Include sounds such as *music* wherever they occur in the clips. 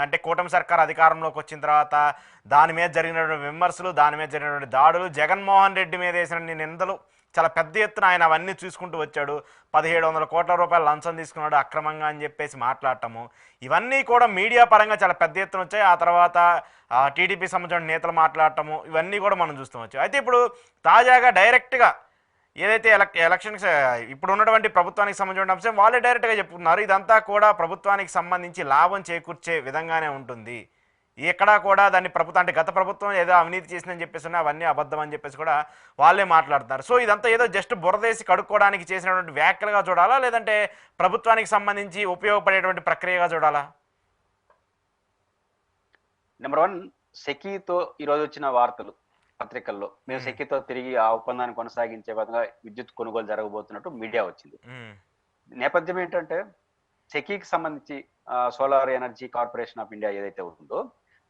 అంటే కూటమి సర్కార్ అధికారంలోకి వచ్చిన తర్వాత దాని మీద జరిగినటువంటి విమర్శలు దాని మీద జరిగినటువంటి దాడులు జగన్మోహన్ రెడ్డి మీద వేసిన నిందలు చాలా పెద్ద ఎత్తున ఆయన అవన్నీ చూసుకుంటూ వచ్చాడు. పదిహేడు వందల కోట్ల రూపాయలు లంచం తీసుకున్నాడు అక్రమంగా అని చెప్పేసి మాట్లాడటము. ఇవన్నీ కూడా మీడియా పరంగా చాలా పెద్ద ఎత్తున వచ్చాయి. ఆ తర్వాత టీడీపీ సంబంధించిన నేతలు మాట్లాడటము ఇవన్నీ కూడా మనం చూస్తూ వచ్చాం. అయితే ఇప్పుడు తాజాగా డైరెక్ట్గా ఏదైతే ఎలక్ ఎలక్షన్స్ ఇప్పుడు ఉన్నటువంటి ప్రభుత్వానికి సంబంధించిన అంశం వాళ్ళే డైరెక్ట్గా చెప్తున్నారు ఇదంతా కూడా ప్రభుత్వానికి సంబంధించి లాభం చేకూర్చే విధంగానే ఉంటుంది. ఎక్కడా కూడా దాన్ని ప్రభుత్వం అంటే గత ప్రభుత్వం ఏదో అవినీతి చేసిందని చెప్పేసి అవన్నీ అబద్ధం అని చెప్పేసి కూడా వాళ్ళే మాట్లాడుతున్నారు. సో ఇదంతా ఏదో జస్ట్ బురదేసి కడుక్కోవడానికి చేసినటువంటి వ్యాఖ్యలుగా చూడాలా? లేదంటే ప్రభుత్వానికి సంబంధించి ఉపయోగపడేటువంటి ప్రక్రియగా చూడాలా? నెంబర్ వన్ సెకీతో ఈరోజు వచ్చిన వార్తలు. పత్రికల్లో. మేము. సెకీతో తిరిగి ఆ ఒప్పందాన్ని కొనసాగించే విధంగా విద్యుత్ కొనుగోలు జరగబోతున్నట్టు మీడియా వచ్చింది. నేపథ్యం ఏంటంటే సెకీకి సంబంధించి solar energy corporation of India ఏదైతే ఉందో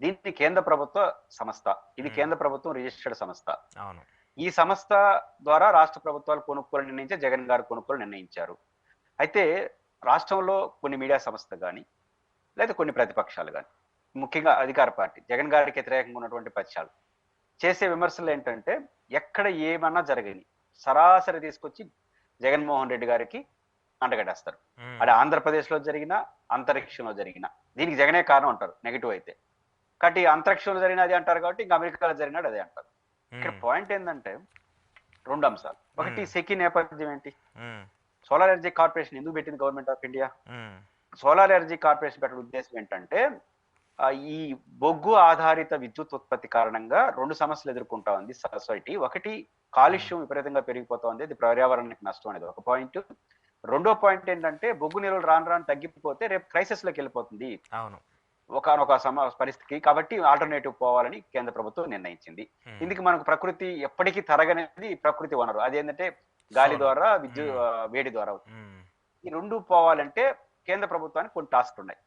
దీన్ని కేంద్ర ప్రభుత్వ సంస్థ ఇది. కేంద్ర ప్రభుత్వం రిజిస్టర్డ్ సంస్థ. ఈ సంస్థ ద్వారా రాష్ట్ర ప్రభుత్వాలు కొనుక్కోలు నిర్ణయించే జగన్ గారు కొనుక్కోలు నిర్ణయించారు. అయితే రాష్ట్రంలో కొన్ని మీడియా సంస్థ కానీ లేదా కొన్ని ప్రతిపక్షాలు కానీ ముఖ్యంగా అధికార పార్టీ జగన్ గారికి వ్యతిరేకంగా ఉన్నటువంటి పక్షాలు చేసే విమర్శలు ఏంటంటే ఎక్కడ ఏమన్నా జరగని సరాసరి తీసుకొచ్చి జగన్మోహన్ రెడ్డి గారికి అండగట్టేస్తారు ఉమ్, అది ఆంధ్రప్రదేశ్లో జరిగిన అంతరిక్షంలో జరిగిన. దీనికి జగనే కారణం అంటారు నెగిటివ్ అయితే. కాబట్టి అంతరిక్షంలో జరిగిన అది అంటారు కాబట్టి ఇంకా అమెరికాలో జరిగినాడు అదే అంటారు. ఇక్కడ పాయింట్ ఏంటంటే రెండు అంశాలు. ఒకటి. సెకి నేపథ్యం ఏంటి? సోలార్ ఎనర్జీ కార్పొరేషన్ ఎందుకు పెట్టింది government of India? Solar energy corporation పెట్టిన ఉద్దేశం ఏంటంటే ఈ బొగ్గు ఆధారిత విద్యుత్ ఉత్పత్తి కారణంగా రెండు సమస్యలు ఎదుర్కొంటా ఉంది సొసైటీ. ఒకటి కాలుష్యం విపరీతంగా పెరిగిపోతా ఇది పర్యావరణానికి నష్టం అనేది ఒక పాయింట్. రెండో పాయింట్ ఏంటంటే బొగ్గు నిల్వలు రాను రాను తగ్గిపోతే రేపు క్రైసిస్లోకి వెళ్ళిపోతుంది. అవును. ఒకనొక సమ పరిస్థితికి కాబట్టి ఆల్టర్నేటివ్ పోవాలని కేంద్ర ప్రభుత్వం నిర్ణయించింది. ఇందుకు మనకు ప్రకృతి ఎప్పటికీ తరగనేది ప్రకృతి వనరు. అదేంటంటే గాలి. ద్వారా విద్యు. ఆ, వేడి ద్వారా అవుతుంది. ఈ రెండు పోవాలంటే కేంద్ర ప్రభుత్వానికి కొన్ని టాస్క్ ఉన్నాయి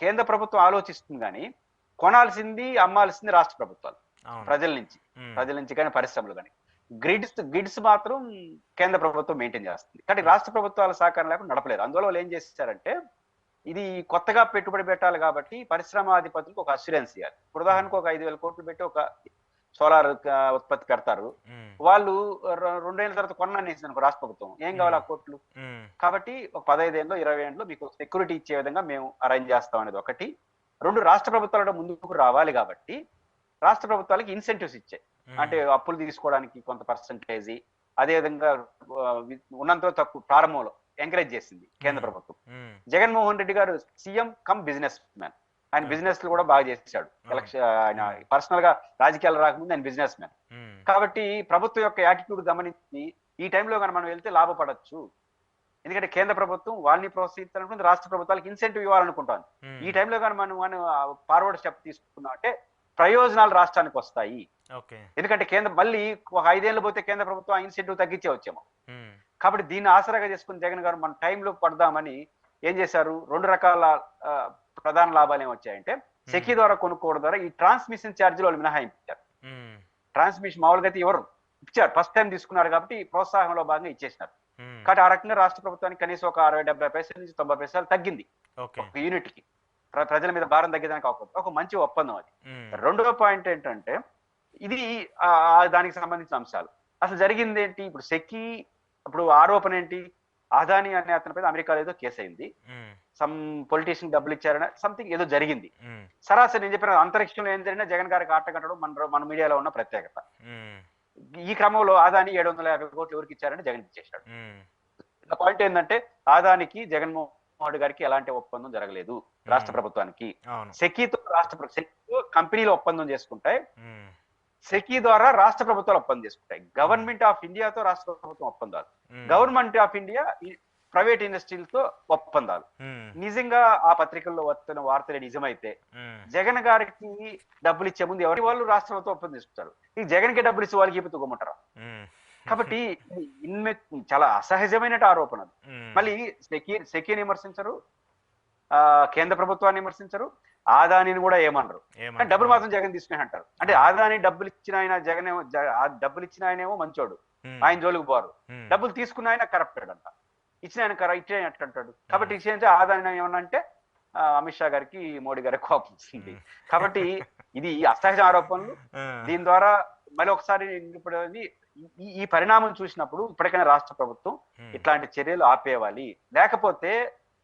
కేంద్ర ప్రభుత్వం ఆలోచిస్తుంది కానీ కొనాల్సింది అమ్మాల్సింది రాష్ట్ర ప్రభుత్వాలు. ప్రజల నుంచి. ప్రజల నుంచి కానీ పరిశ్రమలు కానీ. గ్రిడ్స్ గ్రిడ్స్ మాత్రం కేంద్ర ప్రభుత్వం మెయింటైన్ చేస్తుంది. కానీ రాష్ట్ర ప్రభుత్వాల సహకారం లేకుండా నడపలేదు. అందువల్ల వాళ్ళు ఏం చేశారంటే ఇది కొత్తగా పెట్టుబడి పెట్టాలి కాబట్టి పరిశ్రమాధిపతులకు ఒక అస్యూరెన్స్ ఇవ్వాలి. ఉదాహరణకు ఒక ఐదు వేల కోట్లు పెట్టి ఒక సోలార్ ఉత్పత్తి పెడతారు. వాళ్ళు రెండేళ్ళ తర్వాత కొన్నానేసి అనుకో రాష్ట్ర ప్రభుత్వం. ఏం కావాలి ఆ కోట్లు? కాబట్టి ఒక పదహైదు ఏళ్ళు ఇరవై ఏళ్ళు మీకు సెక్యూరిటీ ఇచ్చే విధంగా మేము అరేంజ్ చేస్తాం అనేది ఒకటి. రెండు రాష్ట్ర ప్రభుత్వాలు ముందుకు రావాలి కాబట్టి రాష్ట్ర ప్రభుత్వాలకి ఇన్సెంటివ్స్ ఇచ్చాయి. అంటే అప్పులు తీసుకోవడానికి కొంత పర్సంటేజ్ అదే విధంగా ఆ, వి- ఉన్నంత తక్కువ ప్రారంభంలో ఎంకరేజ్ చేసింది కేంద్ర. ప్రభుత్వం. జగన్మోహన్ రెడ్డి గారు సీఎం కమ్ బిజినెస్ మ్యాన్ ఆయన. బిజినెస్ కూడా బాగా చేశాడు. ఎలక్షన్ ఆయన పర్సనల్గా రాజకీయాలు రాకముందు ఆయన బిజినెస్ మ్యాన్. కాబట్టి ప్రభుత్వం యొక్క యాటిట్యూడ్ గమనించి ఈ టైంలో కానీ మనం వెళ్తే లాభపడచ్చు. ఎందుకంటే కేంద్ర ప్రభుత్వం వాళ్ళని ప్రోత్సహించాలనుకుంది రాష్ట్ర ప్రభుత్వాలకు ఇన్సెంటివ్ ఇవ్వాలనుకుంటాను ఈ టైంలో కానీ మనం మనం ఫార్వర్డ్ స్టెప్ తీసుకున్నాం అంటే ప్రయోజనాలు రాష్ట్రానికి వస్తాయి. ఎందుకంటే కేంద్ర మళ్ళీ ఒక ఐదేళ్ళు పోతే కేంద్ర ప్రభుత్వం ఇన్సెంటివ్ తగ్గించే వచ్చేమో కాబట్టి దీన్ని ఆసరాగా చేసుకుని జగన్ గారు మన టైంలో పడదామని ఏం చేశారు? రెండు రకాల ప్రధాన లాభాలు ఏమి వచ్చాయంటే సెకీ ద్వారా కొనుక్కోవడం ద్వారా ఈ ట్రాన్స్మిషన్ ఛార్జీలు వాళ్ళు మినహాయించారు. ట్రాన్స్మిషన్ మామూలుగా అయితే ఎవరు ఇచ్చారు. ఫస్ట్ టైం తీసుకున్నారు కాబట్టి ప్రోత్సాహంలో భాగంగా ఇచ్చేసినారు. కాబట్టి ఆ రకంగా రాష్ట్ర ప్రభుత్వానికి కనీసం ఒక అరవై డెబ్బై పైసల నుంచి తొంభై పైసలు తగ్గింది. ఒక యూనిట్కి ప్ర- ప్రజల మీద భారం తగ్గడానికి అవకాశం ఒక మంచి ఒప్పందం అది. రెండవ పాయింట్ ఏంటంటే ఇది దానికి సంబంధించిన అంశాలు. అసలు జరిగింది ఏంటి? ఇప్పుడు సెక్కి ఇప్పుడు ఆరోపణ ఏంటి? అదాని అనే అతని పైన అమెరికాలో ఏదో కేసు అయింది సమ్ పొలిటీషియన్ డబ్బులు ఇచ్చారని సంథింగ్ ఏదో జరిగింది. సరాసరి నేను చెప్పిన అంతరిక్షంలో ఏం జరిగినా జగన్ గారికి ఆట కట్టడం మన మన మీడియాలో ఉన్న ప్రత్యేకత. ఈ క్రమంలో ఆదాని ఏడు వందల యాభై కోట్లు ఎవరికి ఇచ్చారని జగన్ ఇచ్చేశాడు. పాయింట్ ఏంటంటే ఆదానికి జగన్మోహన్ రెడ్డి గారికి ఎలాంటి ఒప్పందం జరగలేదు రాష్ట్ర. ప్రభుత్వానికి. సెకీతో రాష్ట్ర సెకీతో కంపెనీలు ఒప్పందం చేసుకుంటాయి సెకీ ద్వారా రాష్ట్ర ప్రభుత్వాలు ఒప్పందం చేసుకుంటాయి. గవర్నమెంట్ ఆఫ్ ఇండియాతో రాష్ట్ర ప్రభుత్వం ఒప్పందాలు గవర్నమెంట్ ఆఫ్ ఇండియా ప్రైవేట్ ఇండస్ట్రీలతో ఒప్పందాలు. నిజంగా ఆ పత్రికల్లో వస్తున్న వార్తలు నిజమైతే జగన్ గారికి డబ్బులు ఇచ్చే ముందు ఎవరి వాళ్ళు రాష్ట్ర ప్రభుత్వం ఒప్పందం చేసుకుంటారు? ఈ జగన్కి డబ్బులు ఇచ్చి వాళ్ళకి ఇప్పుడు తొగమంటారా ఉమ్, కాబట్టి *laughs* ఇన్మె చాలా అసహజమైన ఆరోపణ ఉమ్, మళ్ళీ సెకీ సెకీని విమర్శించరు ఆ కేంద్ర ప్రభుత్వాన్ని విమర్శించరు ఆదానిని కూడా ఏమనరు. కానీ ఏమంటారు? డబ్బులు మాత్రం జగన్ తీసుకుని అంటారు. అంటే ఆదాని డబ్బులు ఇచ్చిన ఆయన జగన్ డబ్బులు ఇచ్చిన ఆయనేమో మంచోడు. ఆయన జోలికి పోరు. డబ్బులు తీసుకున్న ఆయన కరప్టెడ్ అంట. ఇచ్చిన ఆయన కర ఇచ్చిన ఆయన అట్లా అంటాడు కాబట్టి ఇచ్చిన ఆదాని ఏమన్నా అంటే ఆ, అమిత్ షా గారికి మోడీ గారికి కోపం వస్తుంది. కాబట్టి ఇది అసహజ ఆరోపణలు. దీని ద్వారా మళ్ళీ ఒకసారి ఇప్పుడు ఈ- పరిణామం చూసినప్పుడు ఇప్పటికైనా రాష్ట్ర ప్రభుత్వం ఇట్లాంటి చర్యలు ఆపేవాలి. లేకపోతే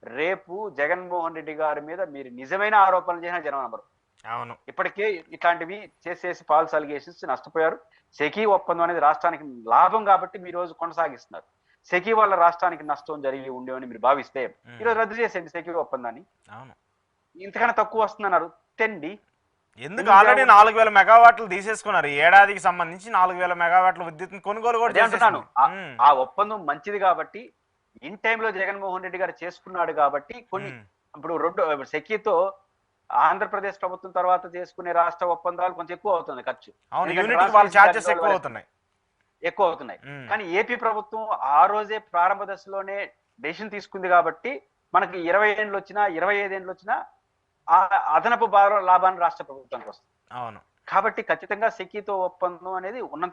రేపు జగన్మోహన్ రెడ్డి గారి మీద మీరు నిజమైన ఆరోపణలు చేసిన జనం నమ్మరు అవును. ఇప్పటికే ఇట్లాంటివి చేసేసి ఫాల్స్ అలిగేషన్స్ నష్టపోయారు. సెకీ ఒప్పందం అనేది రాష్ట్రానికి లాభం కాబట్టి మీ రోజు కొనసాగిస్తున్నారు. సెకీ వల్ల రాష్ట్రానికి నష్టం జరిగి ఉండేవని మీరు భావిస్తే ఈ రోజు రద్దు చేసేయండి సెకీ ఒప్పందాన్ని. ఇంతకన్నా తక్కువ వస్తుందన్నారు. తెండి. ఎందుకు ఆల్రెడీ నాలుగు వేల మెగావాట్లు తీసేసుకున్నారు. ఏడాదికి సంబంధించి నాలుగు వేల మెగావాట్ల విద్యుత్ కొనుగోలు కూడా అంటున్నాను. ఆ- ఒప్పందం మంచిది కాబట్టి ఇన్ టైంలో జగన్మోహన్ రెడ్డి గారు చేసుకున్నాడు కాబట్టి కొన్ని ఇప్పుడు రెండు సెకీతో ఆంధ్రప్రదేశ్ ప్రభుత్వం తర్వాత చేసుకునే రాష్ట్ర ఒప్పందాలు కొంచెం ఎక్కువ అవుతుంది ఖర్చు. అవును ఎందుకంటే యూనిట్ వాళ్ళ ఛార్జెస్ ఎక్కువ అవుతున్నాయి. ఎక్కువ అవుతున్నాయి కానీ ఏపీ ప్రభుత్వం ఆ రోజే ప్రారంభ దశలోనే డెసిషన్ తీసుకుంది కాబట్టి మనకి ఇరవై ఏళ్ళు వచ్చినా ఇరవై ఐదు ఏళ్ళు వచ్చినా ఆ అదనపు భారం లాభాన్ని రాష్ట్ర ప్రభుత్వానికి వస్తుంది. అవును. కాబట్టి ఖచ్చితంగా సెకీతో ఒప్పందం అనేది ఉన్నంత